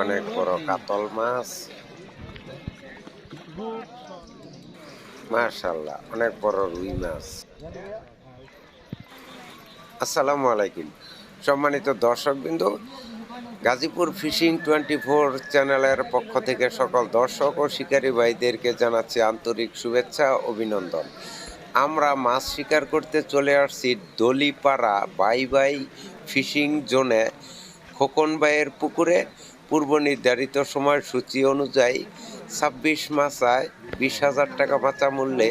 অনেক বড় কাতল মাছ। মার্শাল্লাহ অনেক বড় রুই মাছ। আসসালামু আলাইকুম। সম্মানিত দর্শক দর্শকবৃন্দ, গাজীপুর ফিশিং টোয়েন্টি ফোর চ্যানেলের পক্ষ থেকে সকল দর্শক ও শিকারী ভাইদেরকে জানাচ্ছি আন্তরিক শুভেচ্ছা, অভিনন্দন। আমরা মাছ শিকার করতে চলে আসছি দলিপাড়া বাই বাই ফিশিং জোনে, খোকন ভাইয়ের পুকুরে। পূর্ব নির্ধারিত সময়সূচি অনুযায়ী ছাব্বিশ মাসায় বিশ হাজার টাকা বাঁচা মূল্যে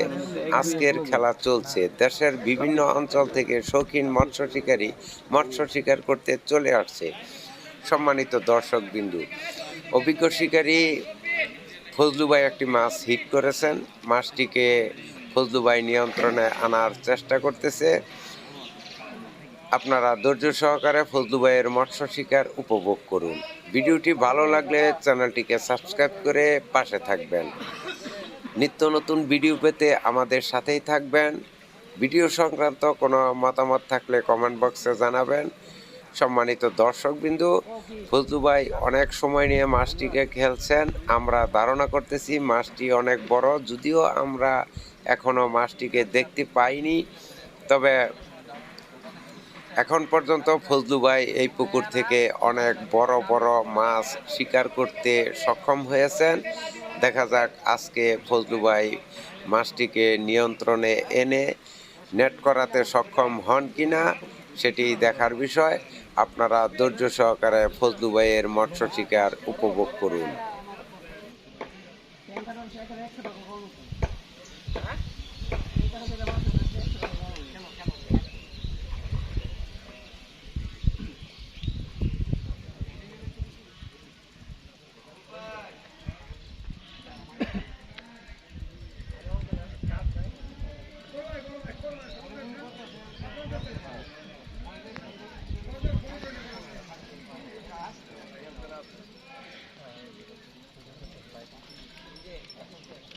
আজকের খেলা চলছে। দেশের বিভিন্ন অঞ্চল থেকে শৌখিন মৎস্য শিকারী মৎস্য শিকার করতে চলে আসছে সম্মানিত দর্শক বিন্দু অভিজ্ঞ শিকারী ফজলু ভাই একটি মাছ হিট করেছেন। মাছটিকে ফজলু ভাই নিয়ন্ত্রণে আনার চেষ্টা করতেছে। আপনারা ধৈর্য সহকারে ফজলু ভাইয়ের মৎস্য শিকার উপভোগ করুন। ভিডিওটি ভালো লাগলে চ্যানেলটিকে সাবস্ক্রাইব করে পাশে থাকবেন। নিত্য নতুন ভিডিও পেতে আমাদের সাথেই থাকবেন। ভিডিও সংক্রান্ত কোনো মতামত থাকলে কমেন্ট বক্সে জানাবেন। সম্মানিত দর্শকবিন্দু, ফজলু ভাই অনেক সময় নিয়ে মাছটিকে খেলছেন। আমরা ধারণা করতেছি মাছটি অনেক বড়, যদিও আমরা এখনও মাছটিকে দেখতে পাইনি। তবে এখন পর্যন্ত ফজলু ভাই এই পুকুর থেকে অনেক বড় বড় মাছ শিকার করতে সক্ষম হয়েছেন। দেখা যাক আজকে ফজলু ভাই মাছটিকে নিয়ন্ত্রণে এনে নেট করাতে সক্ষম হন কিনা সেটি দেখার বিষয়। আপনারা ধৈর্য সহকারে ফজলু ভাইয়ের মৎস্য শিকার উপভোগ করুন।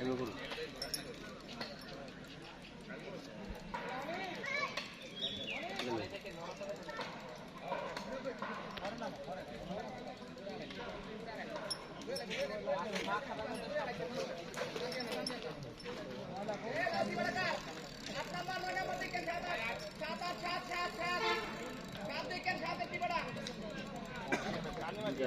এগুলো করুন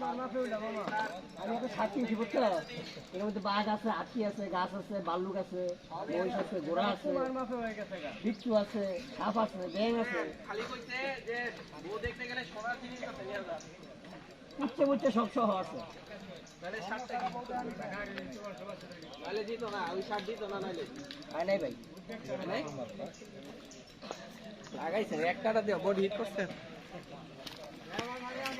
আমি একটা সার্চিং কি বুঝছ এর মধ্যে বাঘ আছে আখি আছে গাছ আছে বাল্লুক আছে মহিষ আছে ঘোড়া আছে বিচ্ছু আছে সাপ আছে ব্যাং আছে ইচ্ছে বুচ্ছে সব সহ আছে হয় একটা দিয়ে বডি হিট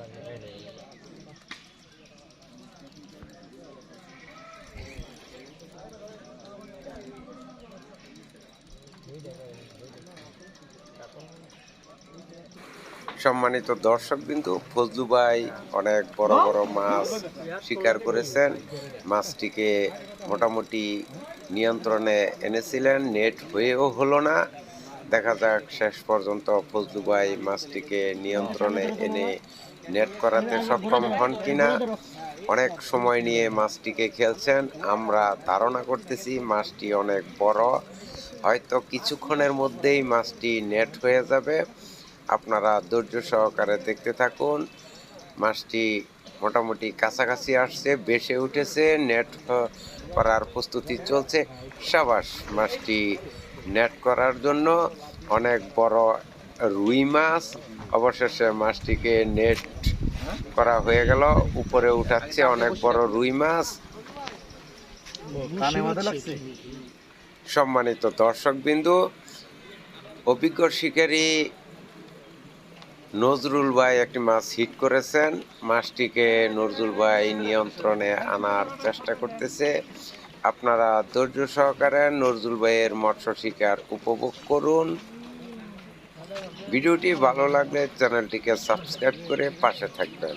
লাগে সম্মানিত দর্শক বিন্দু, ফজলু ভাই অনেক বড় বড় মাছ শিকার করেছেন। মাছটিকে মোটামুটি নিয়ন্ত্রণে এনেছিলেন, নেট হয়েও হলো না। দেখা যাক, শেষ পর্যন্ত ফজলু ভাই মাছটিকে নিয়ন্ত্রণে এনে নেট করাতে সক্ষম হন কিনা। অনেক সময় নিয়ে মাছটিকে খেলছেন, আমরা ধারণা করতেছি মাছটি অনেক বড়। হয়তো কিছুক্ষণের মধ্যেই মাছটি নেট হয়ে যাবে। আপনারা ধৈর্য সহকারে দেখতে থাকুন। মাছটি মোটামুটি কাছাকাছি আসছে বেসে উঠেছে নেট করার প্রস্তুতি চলছে। সাবাস মাছটি নেট করার জন্য অনেক বড় রুই মাছ। অবশেষে মাছটিকে নেট করা হয়ে গেল উপরে উঠাচ্ছে অনেক বড় রুই মাছ। সম্মানিত দর্শক বিন্দু অভিজ্ঞ শিকারী নজরুল ভাই একটি মাছ হিট করেছেন। মাছটিকে নজরুল ভাই নিয়ন্ত্রণে আনার চেষ্টা করতেছে। আপনারা ধৈর্য সহকারে নজরুল ভাইয়ের মৎস্য শিকার উপভোগ করুন। ভিডিওটি ভালো লাগলে চ্যানেলটিকে সাবস্ক্রাইব করে পাশে থাকবেন।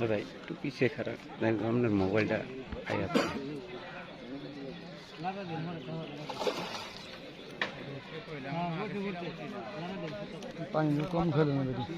দাদা একটু পিছিয়ে খারাপ। আপনার মোবাইলটা আয়া পানি কম খেলে না বেশি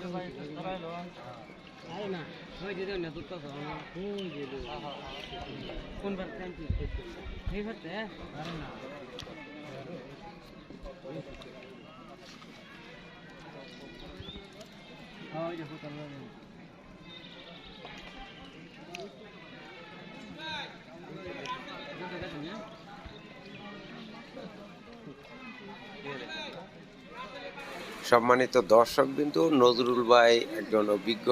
সম্মানিত দর্শক বিন্দু, নজরুল ভাই একজন অভিজ্ঞ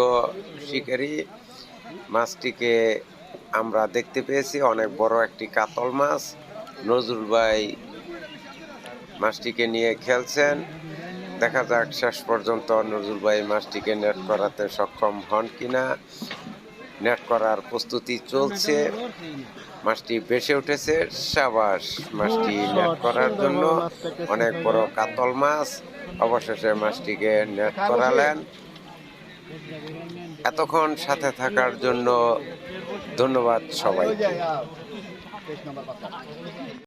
শিকারী। মাছটিকে আমরা দেখতে পেয়েছি, অনেক বড় একটি কাতল মাছ। নজরুল ভাই মাছটিকে নিয়ে খেলছেন। দেখা যাক শেষ পর্যন্ত নজরুল ভাই মাছটিকে নেট করাতে সক্ষম হন কিনা। নেট করার প্রস্তুতি চলছে। মাছটি বেসে উঠেছে। সাবাস মাছটি নেট করার জন্য অনেক বড় কাতল মাছ। অবশেষে মাছটিকে নেট করালেন। এতক্ষণ সাথে থাকার জন্য ধন্যবাদ সবাই